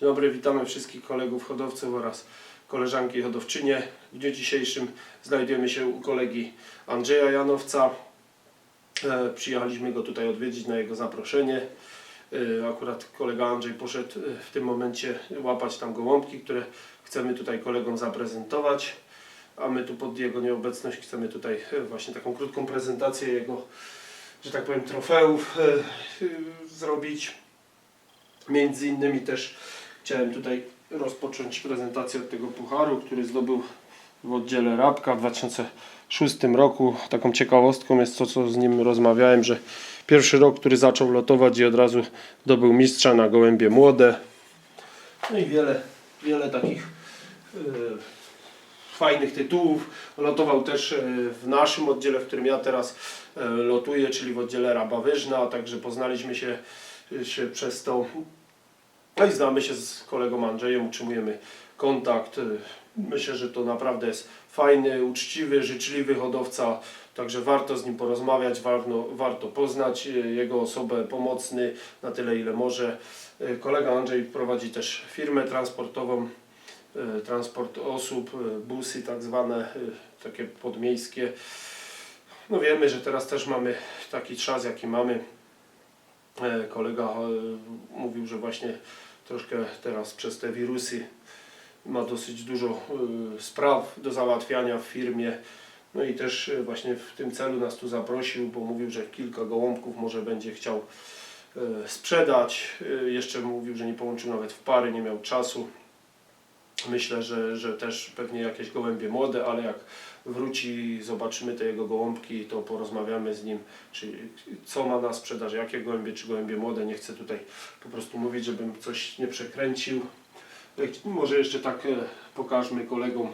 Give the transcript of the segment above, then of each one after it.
Dzień dobry, witamy wszystkich kolegów hodowców oraz koleżanki hodowczynie. W dniu dzisiejszym znajdujemy się u kolegi Andrzeja Janowca. E, przyjechaliśmy go tutaj odwiedzić na jego zaproszenie. E, akurat kolega Andrzej poszedł e, w tym momencie łapać tam gołąbki, które chcemy tutaj kolegom zaprezentować. A my tu pod jego nieobecność chcemy tutaj właśnie taką krótką prezentację jego, że tak powiem, trofeów zrobić. Między innymi też chciałem tutaj rozpocząć prezentację od tego pucharu, który zdobył w oddziale Rabka w 2006 roku. Taką ciekawostką jest to, co z nim rozmawiałem, że pierwszy rok, który zaczął lotować i od razu zdobył mistrza na gołębie młode. No i wiele, wiele takich e, fajnych tytułów. Lotował też e, w naszym oddziale, w którym ja teraz e, lotuję, czyli w oddziale Raba Wyżna, także poznaliśmy się, się przez to. No i znamy się z kolegą Andrzejem, utrzymujemy kontakt. Myślę, że to naprawdę jest fajny, uczciwy, życzliwy hodowca, także warto z nim porozmawiać, warto, warto poznać e, jego osobę, pomocny na tyle ile może. E, Kolega Andrzej prowadzi też firmę transportową, e, transport osób, busy tak zwane, takie podmiejskie. No wiemy, że teraz też mamy taki czas jaki mamy. Kolega mówił, że właśnie troszkę teraz przez te wirusy ma dosyć dużo e, spraw do załatwiania w firmie. No i też e, właśnie w tym celu nas tu zaprosił, bo mówił, że kilka gołąbków może będzie chciał e, sprzedać. Jeszcze mówił, że nie połączył nawet w pary, nie miał czasu. Myślę, że, że też pewnie jakieś gołębie młode, ale jak wróci, zobaczymy te jego gołąbki, to porozmawiamy z nim, czy co ma na sprzedaż, jakie gołębie, czy gołębie młode. Nie chcę tutaj po prostu mówić, żebym coś nie przekręcił. Może jeszcze tak e, pokażmy kolegom,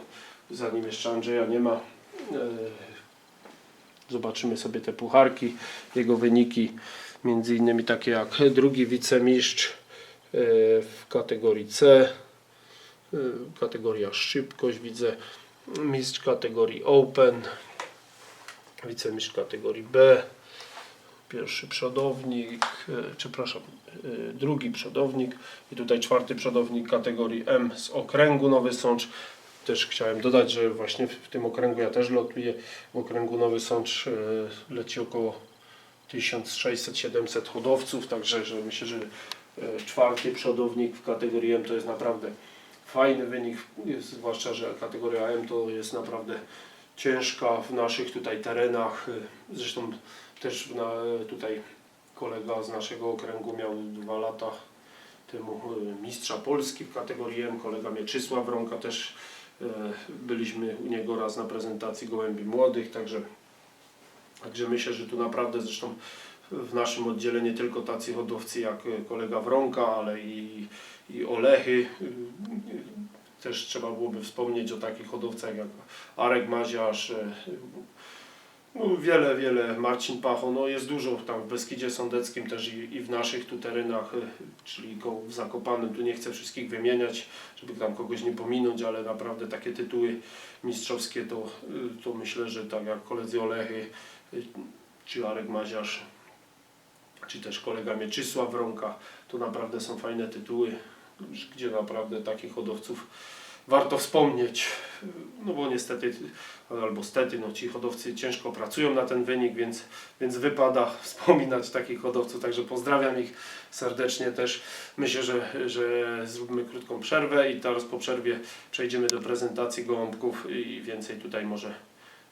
zanim jeszcze Andrzeja nie ma. E, zobaczymy sobie te pucharki, jego wyniki, między innymi takie jak drugi wicemistrz e, w kategorii C, kategoria szybkość widzę, mistrz kategorii Open, wicemistrz kategorii B, pierwszy przodownik, e, przepraszam, e, drugi przodownik i tutaj czwarty przodownik kategorii M z okręgu Nowy Sącz. Też chciałem dodać, że właśnie w tym okręgu ja też lotuję. W okręgu Nowy Sącz leci około 1600-700 hodowców, także że myślę, że czwarty przodownik w kategorii M to jest naprawdę fajny wynik, zwłaszcza, że kategoria M to jest naprawdę ciężka w naszych tutaj terenach. Zresztą też na, tutaj kolega z naszego okręgu miał dwa lata temu e, mistrza Polski w kategorii M, kolega Mieczysław Rąka też e, byliśmy u niego raz na prezentacji gołębi młodych, także, także myślę, że tu naprawdę zresztą w naszym oddziale nie tylko tacy hodowcy jak e, kolega Wronka, ale i, i Olechy. E, Też trzeba byłoby wspomnieć o takich hodowcach jak Arek Maziarz, e, no, wiele, wiele, Marcin Pacho, no jest dużo tam w Beskidzie Sądeckim też i, i w naszych tu terenach, y, czyli go w Zakopanem, tu nie chcę wszystkich wymieniać, żeby tam kogoś nie pominąć, ale naprawdę takie tytuły mistrzowskie to, y, to myślę, że tak jak koledzy Olechy, czy Arek Maziarz, czy też kolega Mieczysław Wronka, to naprawdę są fajne tytuły, gdzie naprawdę takich hodowców warto wspomnieć, no bo niestety, albo stety, no ci hodowcy ciężko pracują na ten wynik, więc, więc wypada wspominać takich hodowców, także pozdrawiam ich serdecznie też. Myślę, że, że zróbmy krótką przerwę i teraz po przerwie przejdziemy do prezentacji gołąbków i więcej tutaj może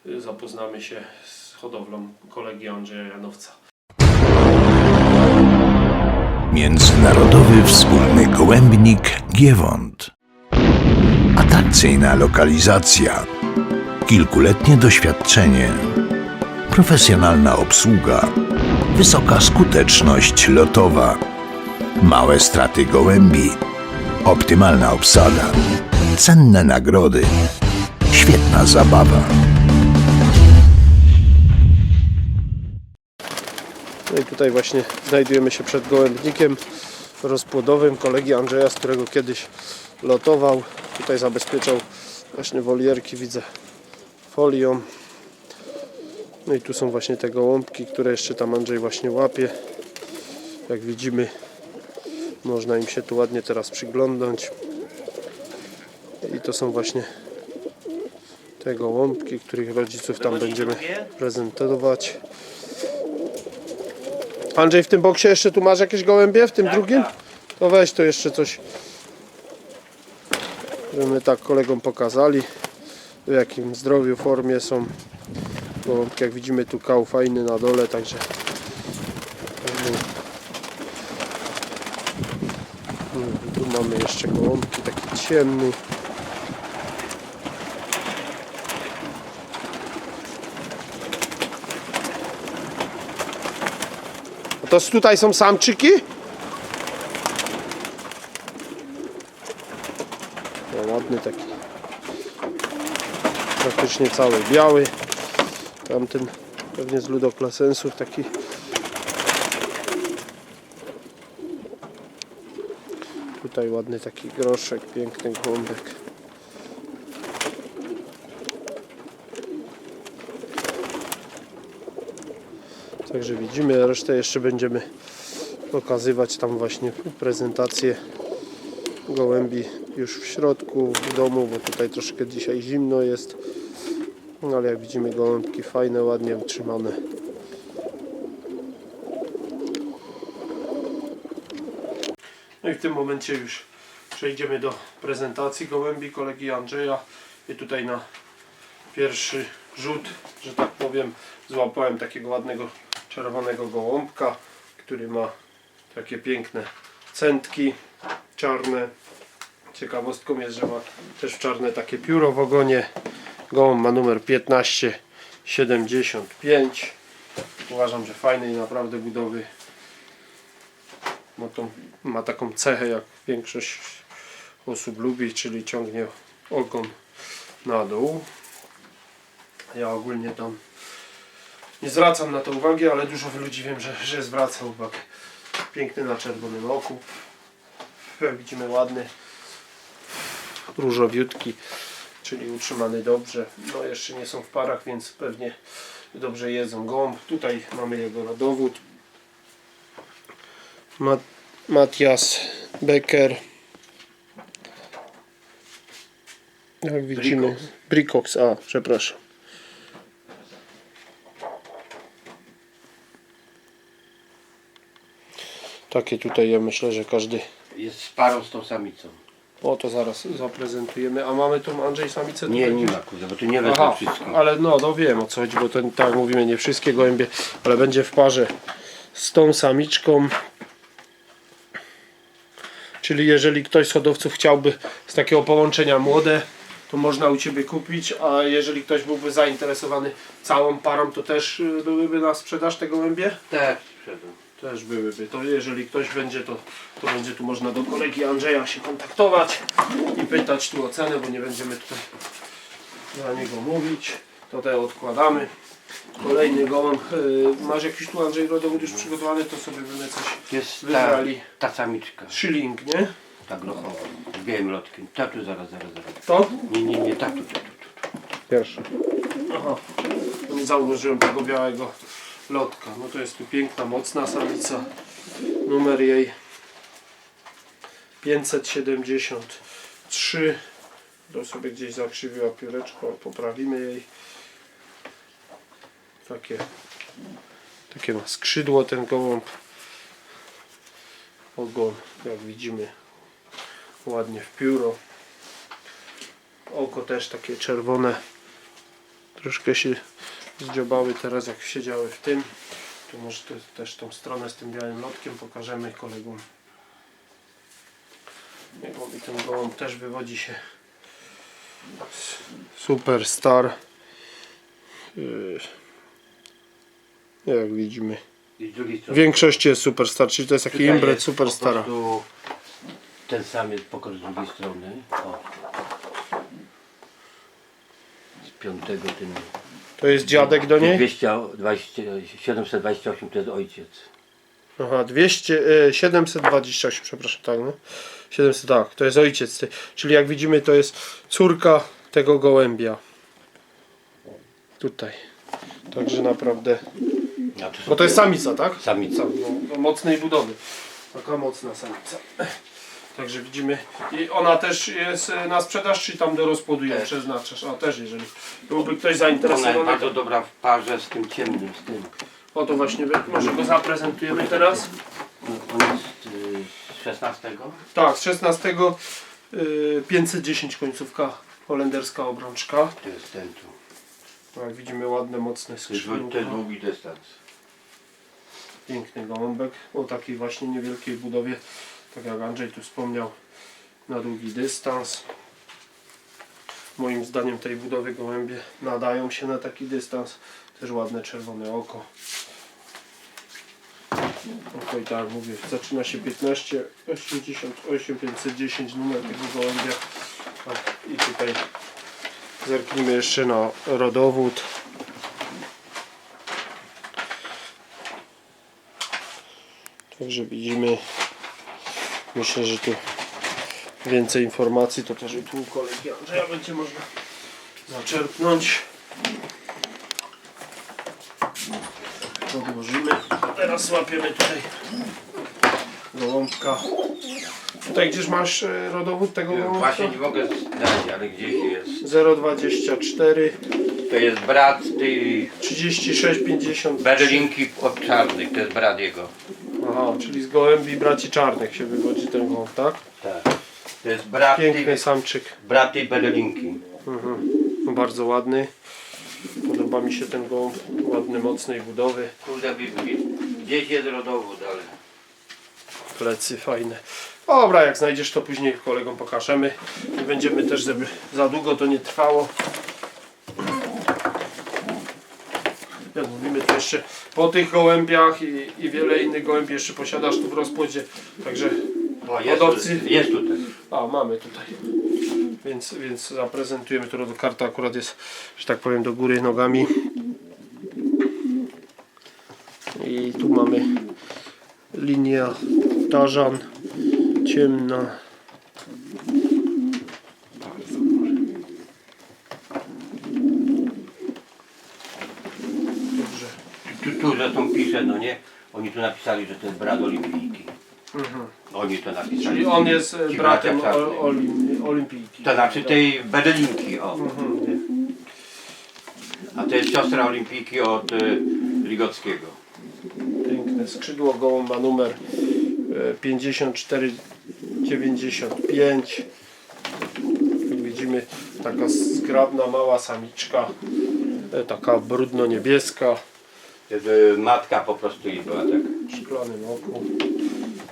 y, zapoznamy się z hodowlą kolegi Andrzeja Janowca. Międzynarodowy Wspólny Gołębnik Giewont. Atrakcyjna lokalizacja. Kilkuletnie doświadczenie. Profesjonalna obsługa. Wysoka skuteczność lotowa. Małe straty gołębi. Optymalna obsada. Cenne nagrody. Świetna zabawa. No i tutaj właśnie znajdujemy się przed gołębnikiem rozpłodowym kolegi Andrzeja, z którego kiedyś lotował. Tutaj zabezpieczał właśnie wolierki, widzę folią. No i tu są właśnie te gołąbki, które jeszcze tam Andrzej właśnie łapie. Jak widzimy Można im się tu ładnie teraz przyglądać. I to są właśnie te gołąbki, których rodziców tam będziemy prezentować. Andrzej, w tym boksie jeszcze tu masz jakieś gołębie? W tym drugim? To weź to jeszcze coś. Żeby tak kolegom pokazali w jakim zdrowiu, formie są gołąbki. Jak widzimy tu kał fajny na dole, także tu mamy jeszcze gołąbki, taki ciemny. To tutaj są samczyki? No, ładny taki. Praktycznie cały biały. Tamten pewnie z ludoklasensów taki. Tutaj ładny taki groszek, piękny gołąbek. Także widzimy, resztę jeszcze będziemy pokazywać tam właśnie prezentację gołębi już w środku w domu, bo tutaj troszkę dzisiaj zimno jest. No ale jak widzimy gołąbki fajne, ładnie utrzymane. No i w tym momencie już przejdziemy do prezentacji gołębi kolegi Andrzeja i tutaj na pierwszy rzut, że tak powiem, złapałem takiego ładnego czerwonego gołąbka, który ma takie piękne centki czarne. Ciekawostką jest, że ma też czarne takie pióro w ogonie. Gołąb ma numer 1575. Uważam, że fajnej naprawdę budowy. Ma, tą, ma taką cechę, jak większość osób lubi, czyli ciągnie ogon na dół. Ja ogólnie tam nie zwracam na to uwagi, ale dużo ludzi wiem, że, że zwraca uwagę. Piękny na czerwonym oku. Jak widzimy ładny, różowiutki, czyli utrzymany dobrze. No jeszcze nie są w parach, więc pewnie dobrze jedzą. Gołąb, tutaj mamy jego na dowód. Mat Matias Becker. Jak widzimy, Bricox, a przepraszam. Takie tutaj ja myślę, że każdy. Jest z parą z tą samicą. O to zaraz zaprezentujemy. A mamy tu Andrzej samicę Nie, nie ma kurde, bo tu nie wezmę Aha, wszystkich. ale no, no wiem o co chodzi, bo to tak mówimy, nie wszystkie gołębie, ale będzie w parze z tą samiczką. Czyli jeżeli ktoś z hodowców chciałby z takiego połączenia młode, to można u Ciebie kupić, a jeżeli ktoś byłby zainteresowany całą parą, to też y, byłyby na sprzedaż te gołębie? Tak, sprzedam. Też byłyby. To jeżeli ktoś będzie, to, to będzie tu można do kolegi Andrzeja się kontaktować i pytać tu o cenę, bo nie będziemy tutaj dla niego mówić. To te odkładamy. Kolejny gołąb. Yy, masz jakiś tu Andrzej rodowód już przygotowany, to sobie będę coś Jest ta, wybrali. ta samiczka, Shilling, nie? ta grochowa, z białym lotkiem. Ta tu zaraz, zaraz, zaraz. To? Nie, nie, nie, ta tu, tu, tu, tu. Pierwszy. Aha. To nie zauważyłem tego białego lotka. No to jest tu piękna, mocna samica. Numer jej 573. To sobie gdzieś zakrzywiła pióreczko, poprawimy jej. Takie, takie ma skrzydło ten gołąb. Ogon, jak widzimy, ładnie w pióro. Oko też takie czerwone. Troszkę się zdziobały teraz jak siedziały w tym. Tu może te, też tą stronę z tym białym lotkiem pokażemy kolegom. Nie, bo mi ten gołąb też wywodzi się s- Superstar. Yy, Jak widzimy. W większości jest Superstar, czyli to jest taki Tutaj imbret Superstara. Ten sam jest pokaż z drugiej strony. O. Z piątego ten. To jest dziadek do niej? 220, 728 to jest ojciec. Aha, 200, e, 728, przepraszam, tak, no. 700, tak, to jest ojciec. tej- Czyli jak widzimy, to jest córka tego gołębia. Tutaj. Także naprawdę. A są Bo to jest samica, tak? Samica. No, no, mocnej budowy. Taka mocna samica. Także widzimy. I ona też jest e, na sprzedaż, czy tam do rozpłodu ją Też. przeznaczasz? A też, jeżeli byłby ktoś Ona jest zainteresowany. bardzo dobra w parze z tym ciemnym, z tym. O to właśnie, wy- może go zaprezentujemy teraz. On jest y, z 16. Tak, z 16 y, 510 końcówka holenderska obrączka. To jest ten tu. Jak widzimy ładne, mocne To jest, to jest długi dystans. Piękny gołąbek o takiej właśnie niewielkiej budowie, tak jak Andrzej tu wspomniał, na długi dystans. Moim zdaniem tej budowy gołębie nadają się na taki dystans. Też ładne czerwone oko. I tak mówię, zaczyna się 15, 88, 510 numer tego gołębia. I tutaj zerknijmy jeszcze na rodowód. Także widzimy, myślę, że tu więcej informacji to też tu u kolegi Andrzeja będzie można zaczerpnąć. Odłożymy. Teraz łapiemy tutaj gołąbka. Tutaj gdzieś masz e, rodowód tego gołąbka? Właśnie nie mogę zdać, ale gdzieś jest. 024 To jest brat tej 36 50 berlinki od czarnych. To jest brat jego. Aha, czyli z gołębi braci czarnych się wywodzi ten gołąb, tak? Tak. To jest brat Piękny tej, samczyk. brat tej berlinki. No, Bardzo ładny. Podoba mi się ten gołąb. Ładny, mocnej budowy. Kurde, wi- wi- gdzieś jest rodowód, ale... Plecy fajne. Dobra, jak znajdziesz to później kolegom pokażemy. Nie będziemy też, żeby za długo to nie trwało. Jak mówimy to jeszcze po tych gołębiach i, i wiele innych gołębi jeszcze posiadasz tu w rozpłodzie. Także O, jest, Hodowcy. jest tutaj. A, mamy tutaj. Więc, więc zaprezentujemy to karta akurat jest, że tak powiem, do góry nogami. I tu mamy linia tarzan ciemna. Bardzo może. Dobrze. Tu, tu zresztą pisze, no nie? Oni tu napisali, że to jest brat olimpijki. Oni to napisali. Mhm. Czyli on jest e, Ci bratem bracia o, olim, olimpijki. To znaczy tej berlinki, o. Mhm. A to jest siostra olimpijki od y, Ligockiego. Piękne skrzydło gołąba numer e, 5495. Jak widzimy taka zgrabna mała samiczka. e, Taka brudno-niebieska To jest, y, matka po prostu jej była tak. szklanym oku.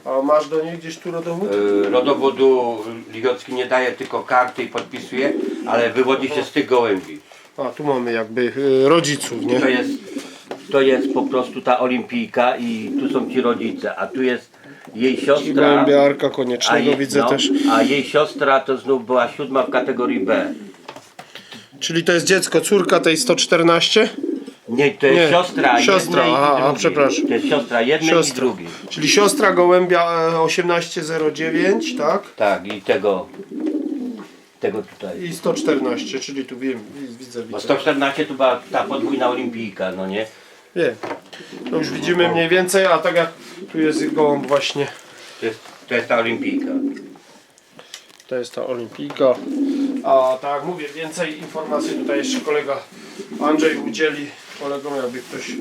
A masz do niej gdzieś tu rodowód? Y, rodowodu Ligocki nie daje, tylko karty i podpisuje, ale wywodzi się z tych gołębi. A tu mamy jakby e, rodziców, nie? To jest, to jest po prostu ta olimpijka i tu są ci rodzice, a tu jest jej I siostra. gołębia Arka Koniecznego jej, widzę no, też. a jej siostra to znów była siódma w kategorii B. Czyli to jest dziecko, córka tej 114? Nie, to jest Nie, siostra, siostra, jednej aha, i a, drugiej. przepraszam. To jest siostra jednej Siostra. i drugiej. Czyli siostra gołębia e, 1809, tak? Tak, i tego, tego tutaj. I 114, czyli tu wiem, widzę, Bo widzę. 114 to była ta podwójna olimpijka, no nie? Wiem. To już widzimy mniej więcej, a tak jak tu jest gołąb właśnie, To jest, to jest ta olimpijka. to jest ta olimpijka. A tak jak mówię, więcej informacji tutaj jeszcze kolega Andrzej udzieli kolegom, jakby ktoś,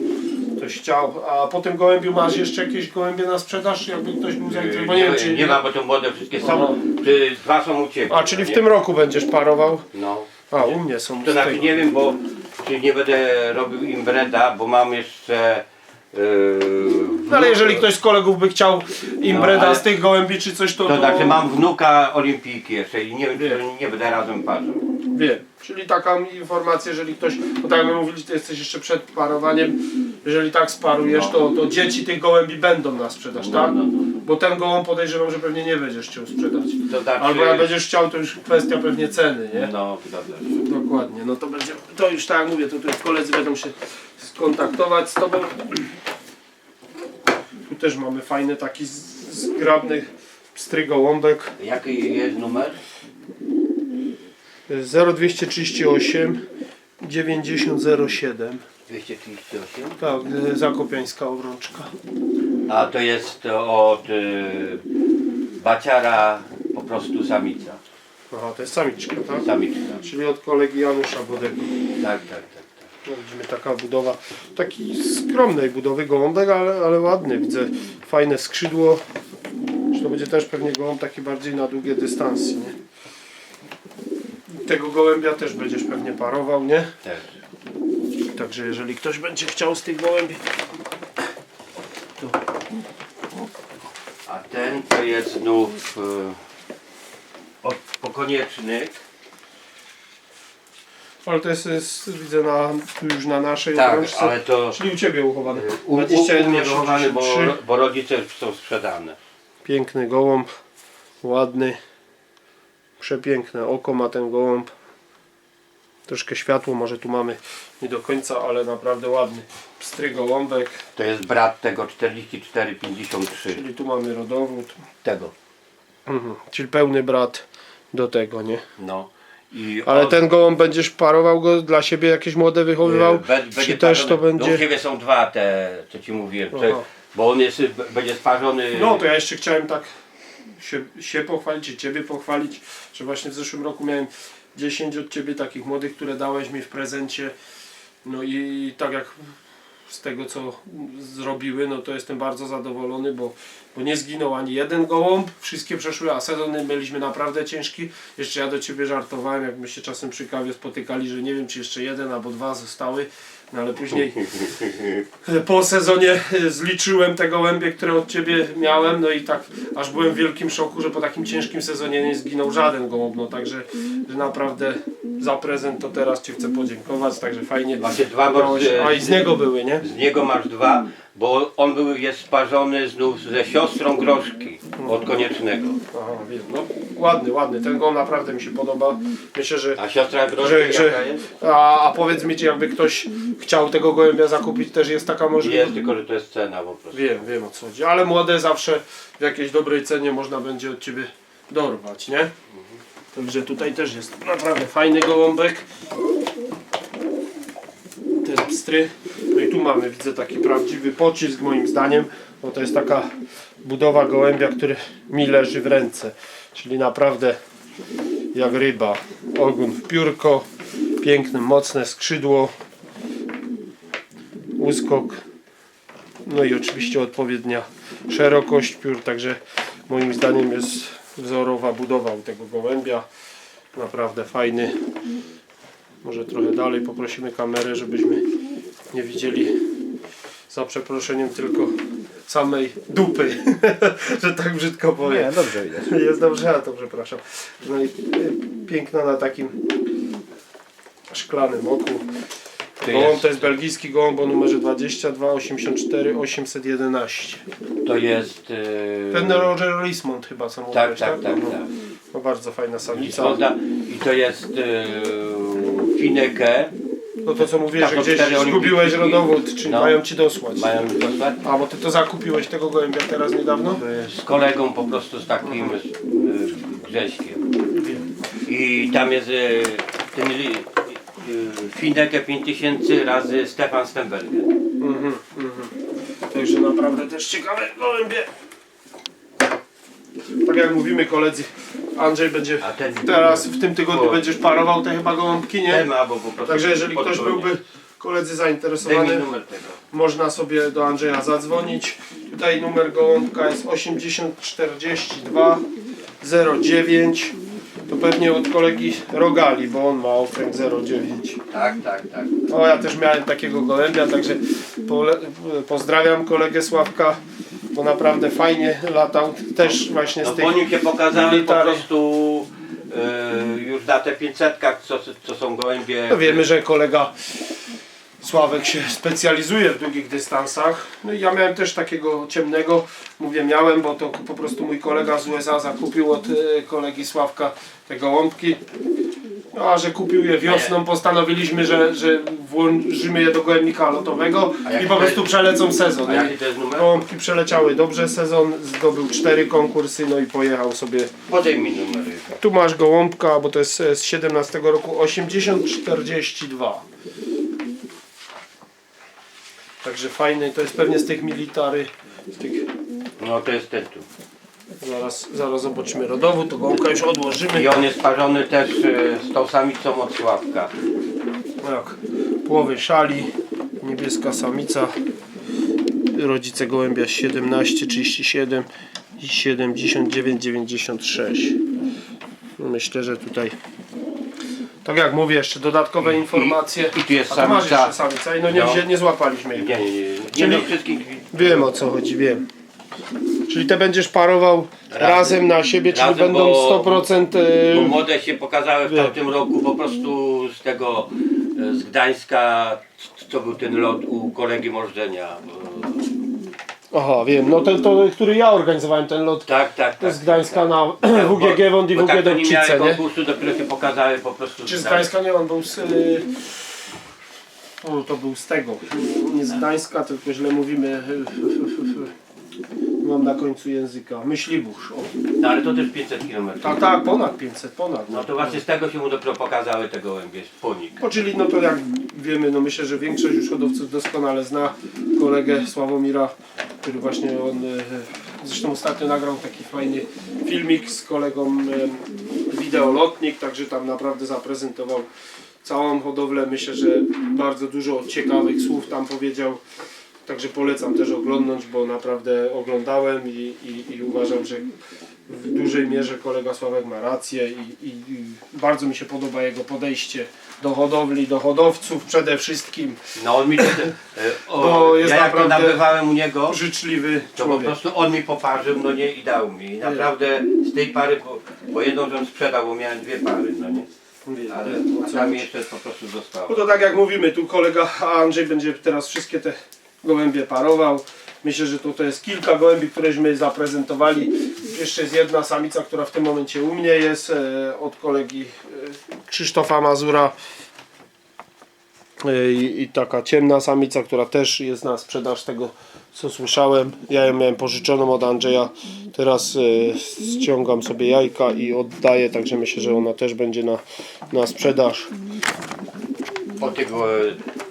ktoś chciał. A po tym gołębiu masz jeszcze jakieś gołębie na sprzedaż, jakby ktoś był zainteresowany? Bo nie, nie, wiem, czy nie ma, bo to młode wszystkie są. Dwa są u Ciebie. A, czyli w nie? tym roku będziesz parował? No. A, u mnie są. To z znaczy tego. nie wiem, bo czy nie będę robił imbreda, bo mam jeszcze... Yy, No, ale jeżeli ktoś z kolegów by chciał imbreda No, ale- z tych gołębi czy coś, to, To znaczy mam wnuka olimpijki jeszcze i nie nie będę razem parzył. Wiem. Czyli taka informacja, jeżeli ktoś, bo tak jak my mówili, ty jesteś jeszcze przed parowaniem, jeżeli tak sparujesz, No. to, to dzieci tych gołębi będą na sprzedaż, No, tak? no, no. Bo ten gołąb podejrzewam, że pewnie nie będziesz chciał sprzedać. To znaczy... Albo jak będziesz chciał, to już kwestia pewnie ceny, nie? No, dobrze. Dokładnie, no to będzie, to już tak jak mówię, to tutaj koledzy będą się skontaktować z Tobą. Też mamy fajny taki zgrabny strygołąbek. Jaki jest numer? 0238 9007 238. Tak, y, zakopiańska obrączka. A to jest od y, baciara po prostu samica. Aha, to jest samiczka, tak? Samiczka. Czyli od kolegi Janusza Bodego. Tak, tak, tak. No, widzimy taka budowa, taki skromnej budowy gołąbek, ale, ale ładny. Widzę fajne skrzydło. To będzie też pewnie gołąb taki bardziej na długie dystanse, nie? Tego gołębia też będziesz pewnie parował, nie? Także jeżeli ktoś będzie chciał z tych gołębi, to A ten to jest znów y, od pokoniecznych. Ale to jest, jest widzę na, tu już na naszej Tak, obrączce, ale to czyli u Ciebie uchowany. u, u, u 21 mnie wychowany, bo, 83. bo rodzice są sprzedane. Piękny gołąb, ładny, przepiękne oko ma ten gołąb. Troszkę światło może tu mamy nie do końca, ale naprawdę ładny. Pstry gołąbek, To jest brat tego 4453. czyli tu mamy rodowód. Tego. Mhm. Czyli pełny brat do tego, nie? No. I Ale on- ten gołąb będziesz parował go dla siebie, jakieś młode wychowywał? Be- Czy też to parzony. No, u będzie... Ciebie są dwa te, co Ci mówiłem. Aha. Bo on jest, b- będzie sparzony. No to ja jeszcze chciałem tak się, się pochwalić i Ciebie pochwalić, że właśnie w zeszłym roku miałem 10 od Ciebie takich młodych, które dałeś mi w prezencie. No i tak jak z tego co zrobiły, no to jestem bardzo zadowolony, bo, bo nie zginął ani jeden gołąb, wszystkie przeszły, a sezony mieliśmy naprawdę ciężki. Jeszcze ja do Ciebie żartowałem, jak my się czasem przy kawie spotykali, że nie wiem czy jeszcze jeden albo dwa zostały, no ale później po sezonie e, zliczyłem te gołębie, które od Ciebie miałem, no i tak aż byłem w wielkim szoku, że po takim ciężkim sezonie nie zginął żaden gołąb, no także że naprawdę za prezent to teraz Ci chcę podziękować, także fajnie Właśnie dwa, bo Miałeś- z- A i z niego były, nie? Z niego masz dwa, bo on był, jest sparzony znów ze siostrą Groszki od Koniecznego. Aha, wiem, no ładny, ładny, ten gołąb naprawdę mi się podoba, myślę, że A siostra Groszki że, jaka że, jest? a, a powiedz mi, czy jakby ktoś chciał tego gołębia zakupić, też jest taka możliwość? Jest, tylko że to jest cena po prostu. Wiem, wiem o co chodzi, ale młode zawsze w jakiejś dobrej cenie można będzie od Ciebie dorwać, nie? Także tutaj też jest naprawdę fajny gołąbek. No i tu mamy, widzę taki prawdziwy pocisk moim zdaniem, bo to jest taka budowa gołębia, który mi leży w ręce. Czyli naprawdę jak ryba. Ogon w piórko, piękne, mocne skrzydło, uskok no i oczywiście odpowiednia szerokość piór, także moim zdaniem jest wzorowa budowa u tego gołębia. Naprawdę fajny. Może trochę dalej poprosimy kamerę, żebyśmy nie widzieli za przeproszeniem tylko samej dupy, że tak brzydko powiem. Nie, dobrze widać. Jest dobrze, a to przepraszam. No i y, piękna na takim szklanym oku. To Gołąb jest, to jest belgijski gołąb o numerze 22 84 811. to jest yy, Ten Roger Lismont chyba co tak, mówiłeś, tak, tak, No, tak. No bardzo fajna samica. I to jest yy, Fineke. No to co mówiłeś, Tak, że to gdzieś zgubiłeś rodowód, czy No. mają ci dosłać. Mają dostać. A bo ty to zakupiłeś tego gołębia teraz niedawno? Z kolegą po prostu z takim yy, Grześkiem. I tam jest yy, ten yy, Fineke 5000 razy Stefan Stemberger. Mhm, mhm. Także naprawdę też ciekawe gołębie. Tak jak mówimy koledzy, Andrzej będzie A ten teraz w tym tygodniu będziesz parował te chyba gołąbki, nie? Po prostu Także jeżeli ktoś byłby koledzy Daj mi zainteresowany, numer tego. można sobie do Andrzeja zadzwonić. Tutaj numer gołąbka jest 8042 09. To pewnie od kolegi Rogali, bo on ma okręg 09. Tak, tak, tak. O, ja też miałem takiego gołębia, także pole, pozdrawiam kolegę Sławka, bo naprawdę fajnie latał też właśnie No z tych... po nim się pokazałem po military. prostu yy, już na te 500 co, co są gołębie. No wiemy, że kolega Sławek się specjalizuje w długich dystansach. No i ja miałem też takiego ciemnego, mówię miałem, bo to po prostu mój kolega z USA zakupił od e, kolegi Sławka te gołąbki. No a że kupił je wiosną, postanowiliśmy, że, że włożymy je do gołębnika lotowego i po prostu przelecą sezon. A jaki to jest numer? Gołąbki przeleciały dobrze sezon, zdobył cztery konkursy, no i pojechał sobie Podaj mi numery. tu masz gołąbka, bo to jest e, z 17 roku 8042. Także fajny, to jest pewnie z tych military, z tych No to jest ten tu. Zaraz, zaraz zobaczymy rodowód, to gołąbka już odłożymy. I on jest parzony też e, z tą samicą od Sławka. Tak, połowy szali, niebieska samica, rodzice gołębia 17, 37 i 79, 96. Myślę, że tutaj, tak jak mówię, jeszcze dodatkowe informacje. i tu jest A tu masz samica. jeszcze samica i no nie, No. wzię- nie złapaliśmy jej. Nie, nie, nie. Nie Czyli- no wszystkich. Wiem o co chodzi, wiem. Czyli te będziesz parował razem, Razem. na siebie, czyli Razem, będą bo- 100% Bo e, młode się pokazały w tamtym roku po prostu z tego e, z Gdańska, co był ten lot u kolegi Możdżenia. Aha, wiem, no to, to który ja organizowałem ten lot Tak, tak, tak. z Gdańska na Tak, WGG Wąd i bo WG tak to nie konkursu, dopiero się pokazały po prostu. Czy z tak. Gdańska nie, on był z... y, O, to był z tego, nie z Gdańska, tylko źle mówimy. Mam na końcu języka. Myślibusz. O. No ale to też 500 km. Tak, tak, ponad 500, ponad. No to właśnie z tego się mu dopiero pokazały te gołębie, sponik. O, czyli no to jak wiemy, no myślę, że większość już hodowców doskonale zna kolegę Sławomira, który właśnie on e, zresztą ostatnio nagrał taki fajny filmik z kolegą e, wideolotnik, także tam naprawdę zaprezentował całą hodowlę. Myślę, że bardzo dużo ciekawych słów tam powiedział. Także polecam też oglądnąć, bo naprawdę oglądałem i, i, i uważam, że w dużej mierze kolega Sławek ma rację i, i, i bardzo mi się podoba jego podejście do hodowli, do hodowców przede wszystkim. No on mi to, e, o, Bo jest ja jak to naprawdę- nabywałem u niego, Życzliwy to po człowiek. prostu on mi poparzył, no nie i dał mi. I naprawdę z tej pary, bo, bo jedną żem sprzedał, bo miałem dwie pary, no nie. Ale a tam jeszcze po prostu zostało. No to tak jak mówimy, tu kolega Andrzej będzie teraz wszystkie te gołębie parował. Myślę, że to, to jest kilka gołębi, któreśmy zaprezentowali. Jeszcze jest jedna samica, która w tym momencie u mnie jest e, od kolegi e, Krzysztofa Mazura. E, I, I taka ciemna samica, która też jest na sprzedaż tego co słyszałem. Ja ją miałem pożyczoną od Andrzeja. Teraz e, ściągam sobie jajka i oddaję, także myślę, że ona też będzie na, na sprzedaż. Po tego e,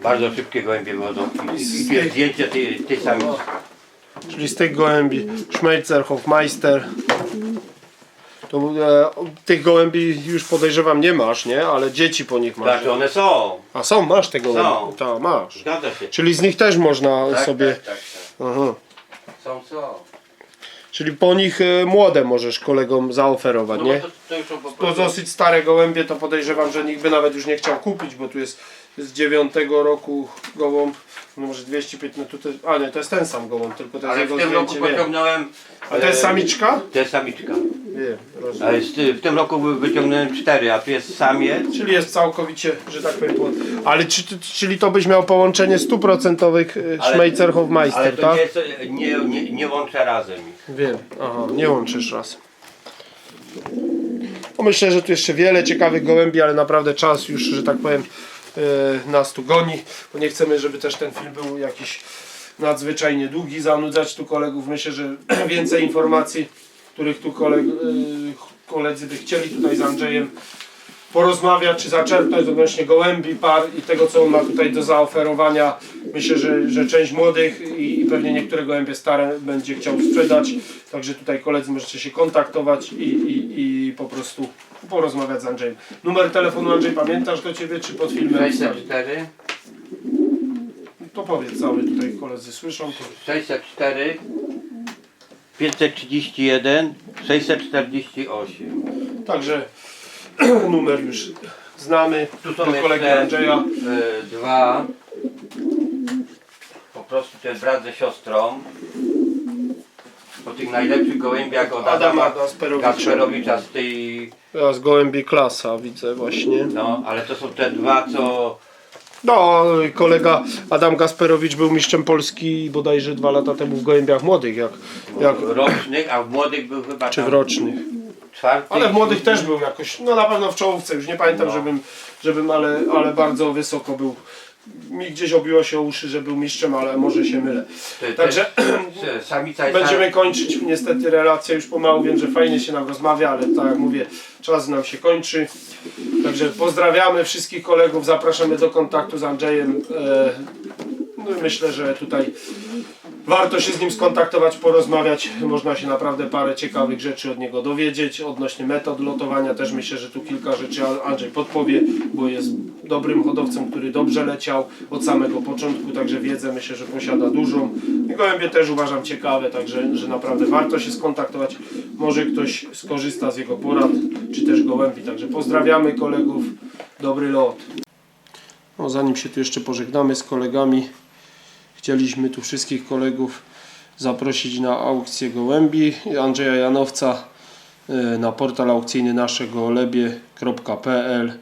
bardzo szybkie gołębie wodą. I, i, zdjęcie tej, tej samicy. Czyli z tych gołębi Schmelzer, Hofmeister. To, e, tych gołębi już podejrzewam nie masz, nie? Ale dzieci po nich masz. Znaczy one są. A są, masz te gołębi. Są. Tak, masz. Zgadza się. Czyli z nich też można Tak, sobie. tak, tak, tak. Aha. Są, są. Czyli po nich e, młode możesz kolegom zaoferować, No nie? to, to już po To dosyć stare gołębie, to podejrzewam, że nikt by nawet już nie chciał kupić, bo tu jest z dziewiątego roku gołąb, no może 215, tu też, a nie, to jest ten sam gołąb, tylko to jest Ale w jego tym roku zdjęcie, pociągnąłem... A to jest e, samiczka? To jest samiczka. Wiem, rozumiem. Jest, w tym roku wy- wyciągnąłem cztery, a tu jest samiec. Czyli jest całkowicie, że tak powiem, płot. Ale czy, czyli to byś miał połączenie stuprocentowych y, Ale- Schmeizer Ale Hofmeister, to tak? nie, jest, nie, nie, nie łączę razem ich. Wiem, aha, nie łączysz raz. No myślę, że tu jeszcze wiele ciekawych gołębi, ale naprawdę czas już, że tak powiem, nas tu goni, bo nie chcemy, żeby też ten film był jakiś nadzwyczajnie długi, zanudzać tu kolegów. Myślę, że więcej informacji, których tu koleg, y, koledzy by chcieli tutaj z Andrzejem porozmawiać, czy zaczerpnąć odnośnie gołębi, par i tego, co on ma tutaj do zaoferowania. Myślę, że, że część młodych i, i pewnie niektóre gołębie stare będzie chciał sprzedać. Także tutaj koledzy możecie się kontaktować i, i, i po prostu porozmawiać z Andrzejem. Numer telefonu Andrzej pamiętasz do Ciebie, czy pod filmem? wstawię? 604, To powiedz cały tutaj koledzy słyszą. To... 604, 531, 648. Także numer już znamy. Tu są kolegi jeszcze- Andrzeja. E, dwa. Po prostu to jest brat ze siostrą. Po tych najlepszych gołębiach od Adama Adama Gasperowicza. Gasperowicza z tej... Teraz gołębi klasa widzę właśnie. No, ale to są te dwa, co... No, kolega Adam Gasperowicz był mistrzem Polski bodajże dwa lata temu w gołębiach młodych, jak, jak rocznych, a w młodych był chyba czy w rocznych. Czwarty. Ale w młodych też był jakoś, no na pewno w czołówce, już nie pamiętam, No. żebym, żebym ale, ale bardzo wysoko był. Mi gdzieś obiło się o uszy, że był mistrzem, ale może się mylę. Także Samica będziemy kończyć niestety relację już pomału. Wiem, że fajnie się nam rozmawia, ale tak jak mówię, czas nam się kończy. Także pozdrawiamy wszystkich kolegów, zapraszamy do kontaktu z Andrzejem. E, No i myślę, że tutaj Warto się z nim skontaktować, porozmawiać. Można się naprawdę parę ciekawych rzeczy od niego dowiedzieć. Odnośnie metod lotowania też myślę, że tu kilka rzeczy Andrzej podpowie, bo jest dobrym hodowcem, który dobrze leciał od samego początku, także wiedzę myślę, że posiada dużą. Gołębie też uważam ciekawe, także że naprawdę warto się skontaktować. Może ktoś skorzysta z jego porad, czy też gołębi. Także pozdrawiamy kolegów. Dobry lot. No, zanim się tu jeszcze pożegnamy z kolegami, chcieliśmy tu wszystkich kolegów zaprosić na aukcję gołębi Andrzeja Janowca y, na portal aukcyjny naszegołebie.pl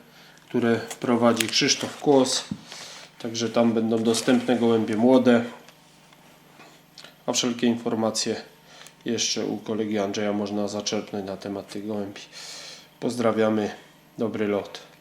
które prowadzi Krzysztof Kłos. Także tam będą dostępne gołębie młode. A wszelkie informacje jeszcze u kolegi Andrzeja można zaczerpnąć na temat tych gołębi. Pozdrawiamy, dobry lot